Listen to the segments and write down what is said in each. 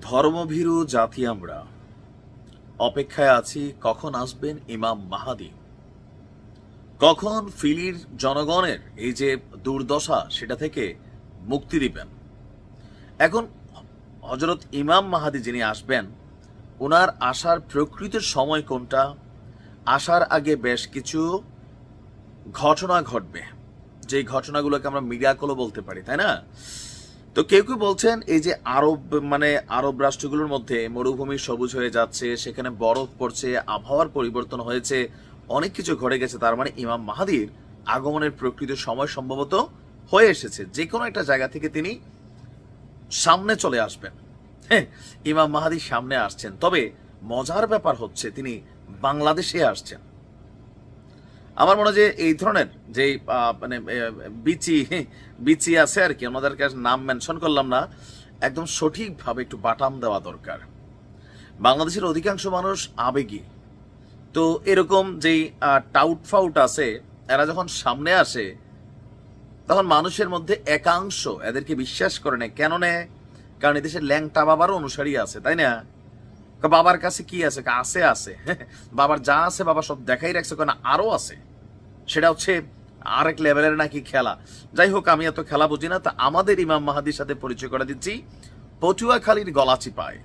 ধর্মভীরু জাতি আমরা। অপেক্ষায় আছি, কখন আসবেন ইমাম মাহাদি কখন ফিলির জনগণের এই যে দুর্দশা, সেটা থেকে মুক্তি দিবেন? এখন হজরত ইমাম মাহাদি যিনি আসবেন ওনার আসার প্রকৃত সময় কোনটা? আসার আগে বেশ কিছু ঘটনা ঘটবে। যে ঘটনাগুলোকে আমরা মিরাকলও বলতে পারি, তাই না? তো কেউ কেউ বলছেন এই যে আরব মানে আরব রাষ্ট্রগুলোর মধ্যে মরুভূমি সবুজ হয়ে যাচ্ছে, সেখানে বরফ পড়ছে, আবহাওয়ার পরিবর্তন হয়েছে, অনেক কিছু ঘটে গেছে, তার মানে ইমাম মাহাদির আগমনের প্রকৃত সময় সম্ভবত হয়ে এসেছে। যে কোনো একটা জায়গা থেকে তিনি সামনে চলে আসবেন। হ্যাঁ ইমাম মাহাদি সামনে আসছেন। তবে মজার ব্যাপার হচ্ছে তিনি বাংলাদেশে আসছেন। আমার মনে হয় যে এই ধরনের যে মানে বিচি বিচি আছে আর কি আমাদের কাছে নাম মেনশন করলাম না, একদম সঠিকভাবে একটু বাটাম দেওয়া দরকার। বাংলাদেশের অধিকাংশ মানুষ আবেগী। তো এরকম যেই টাউট ফাউট আছে, এরা যখন সামনে আসে, তখন মানুষের মধ্যে একাংশ এদেরকে বিশ্বাস করে নেয়। কেন নেয় কারণ এদেশের ল্যাংটা বাবারও অনুসারী আছে, তাই না? বাবার কাছে কি আছে? আছে আছে। বাবার যা আছে বাবা সব দেখাই রাখছে, কেন আরও আছে? সেটা হচ্ছে আরেক লেভেলের নাকি খেলা। যাই হোক, আমি এত খেলা বুঝি না, তা আমাদের ইমাম মাহাদির সাথে পরিচয় করে দিচ্ছি। পটুয়াখালীর গলাচিপায়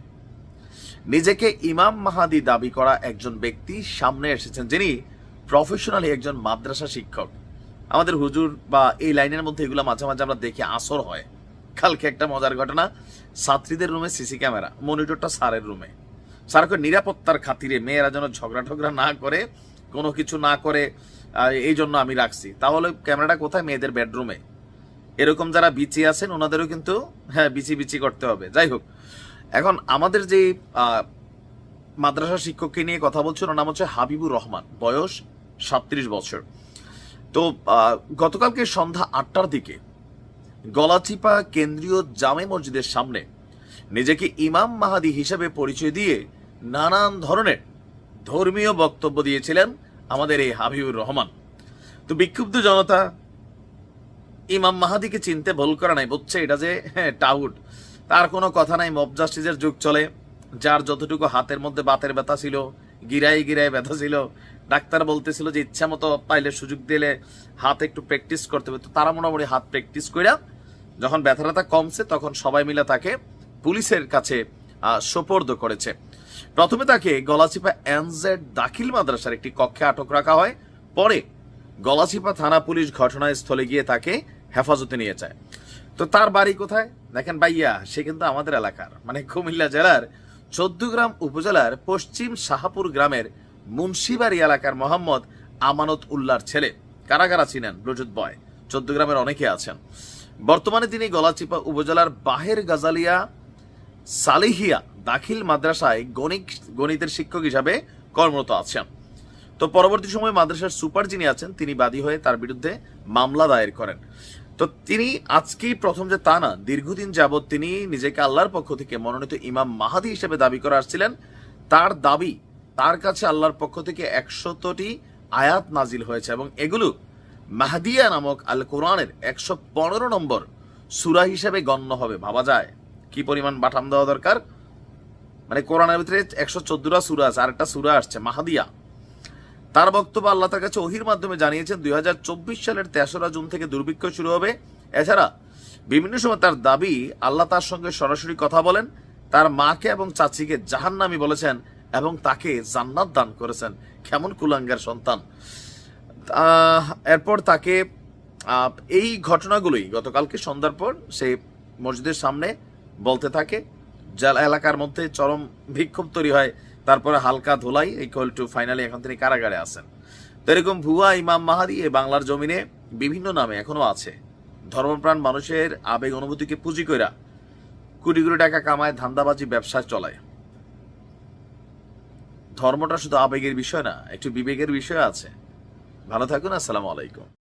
নিজেকে ইমাম মাহাদি দাবি করা একজন ব্যক্তি সামনে এসেছেন, যিনি প্রফেশনালি একজন মাদ্রাসা শিক্ষক। আমাদের হুজুর বা এই লাইনের মধ্যে এগুলো মাঝে মাঝে আমরা দেখি, আসর হয়। কালকে একটা মজার ঘটনা, ছাত্রীদের রুমে সিসি ক্যামেরা, মনিটরটা স্যারের রুমে। স্যারকে নিরাপত্তার খাতিরে মেয়েরা যেন ঝগড়া ঠগড়া না করে, কোনো কিছু না করে এই জন্য আমি রাখছি। তাহলে ক্যামেরাটা কোথায়? মেয়েদের বেডরুমে। এরকম যারা বিচি আছেন, ওনাদেরও কিন্তু হ্যাঁ বিচি বিচি করতে হবে। যাই হোক, এখন আমাদের যে মাদ্রাসা শিক্ষককে নিয়ে কথা বলছেন ওর নাম হচ্ছে হাবিবুর রহমান, বয়স সাত্রিশ বছর। তো গতকালকে সন্ধ্যা আটটার দিকে গলাচিপা কেন্দ্রীয় জামে মসজিদের সামনে নিজেকে ইমাম মাহাদি হিসেবে পরিচয় দিয়ে নানান ধরনের ধর্মীয় বক্তব্য দিয়েছিলেন আমাদের এই হাবিবুর রহমান। তো বিক্ষুব্ধ জনতা ইমাম মাহাদিকে চিনতে ভুল করা নাই বুঝছে? এটা যে হ্যাঁ, টাউট। তার কোনো কথা নাই মব জাস্টিসের যুগ চলে। যার যতটুকু হাতের মধ্যে বাতের ব্যথা ছিল গিরাই গিরাই ব্যথা ছিল ডাক্তার বলতেছিল যে ইচ্ছা মতো পাইলে সুযোগ দিলে হাত একটু প্র্যাকটিস করতে হবে। তো তারা মোটামুটি হাত প্র্যাকটিস কইরা যখন ব্যথা ব্যথাটা কমছে তখন সবাই মিলে তাকে পুলিশের কাছে সোপর্দ করেছে। প্রথমে তাকে গলাচিপা এনজেড দাখিল মাদ্রাসার একটি কক্ষে আটক রাখা হয়। পরে গলাচিপা থানা পুলিশ ঘটনাস্থলে গিয়ে তাকে হেফাজতে নিয়ে যায়। তো তার বাড়ি কোথায়? দেখেন ভাইয়া, সে কিন্তু আমাদের এলাকার মানে কুমিল্লা জেলার চৌদ্দগ্রাম উপজেলার পশ্চিম শাহাপুর গ্রামের মুন্সিবাড়ি এলাকার মোহাম্মদ আমানত উল্লার ছেলে। কারা কারা চিনেন ব্লুটুথ বয়। চৌদ্দগ্রামের অনেকে আছেন। বর্তমানে তিনি গলাচিপা উপজেলার বাহের গাজালিয়া সালিহিয়া দাখিল মাদ্রাসায় গণিত গণিতের শিক্ষক হিসাবে কর্মরত আছেন। তো পরবর্তী সময়ে মাদ্রাসার সুপার যিনি আছেন, তিনি বাদী হয়ে তার বিরুদ্ধে মামলা দায়ের করেন। তো তিনি আজকেই প্রথম যে তা না, দীর্ঘদিন যাবৎ তিনি নিজেকে আল্লাহর পক্ষ থেকে মনোনীত ইমাম মাহাদি হিসেবে দাবি করে আসছিলেন। তার দাবি, তার কাছে আল্লাহর পক্ষ থেকে একশতটি আয়াত নাজিল হয়েছে এবং এগুলো মাহাদিয়া নামক আল কোরআনের একশো পনেরো নম্বর সুরা হিসেবে গণ্য হবে। ভাবা যায়? কি পরিমাণ বাটাম দেওয়া দরকার? মানে কোরআনের ভিতরে একশো চোদ্দটা সুরা আছে, আরেকটা সুরা আসছে, মাহাদিয়া। তার বক্তব্য আল্লাহ তার কাছে ওহির মাধ্যমে জানিয়েছেন, দুই হাজার চব্বিশ সালের তেসরা জুন থেকে দুর্ভিক্ষ শুরু হবে। এছাড়া বিভিন্ন সময় তার দাবি, আল্লাহ তার সঙ্গে সরাসরি কথা বলেন, তার মাকে এবং চাচিকে জাহান্নামি বলেছেন এবং তাকে জান্নাত দান করেছেন। কেমন কুলাঙ্গার সন্তান। এরপর তাকে এই ঘটনাগুলোই গতকালকে সন্ধ্যার পর সে মসজিদের সামনে বলতে থাকে। যা এলাকার মধ্যে চরম বিক্ষোভ তৈরি হয়, তারপরে হালকা ধোলাই ইকুয়াল টু ফাইনালি এখন তিনি কারাগারে আছেন তো এরকম ভুয়া ইমাম মাহাদি এ বাংলার জমিনে বিভিন্ন নামে এখনও আছে। ধর্মপ্রাণ মানুষের আবেগ অনুভূতিকে পুঁজি কইরা কোটি কোটি টাকা কামায় ধান্দাবাজি ব্যবসা চলায়। ধর্মটা শুধু আবেগের বিষয় না, একটু বিবেকের বিষয় আছে। ভালো থাকুন, আসসালামু আলাইকুম।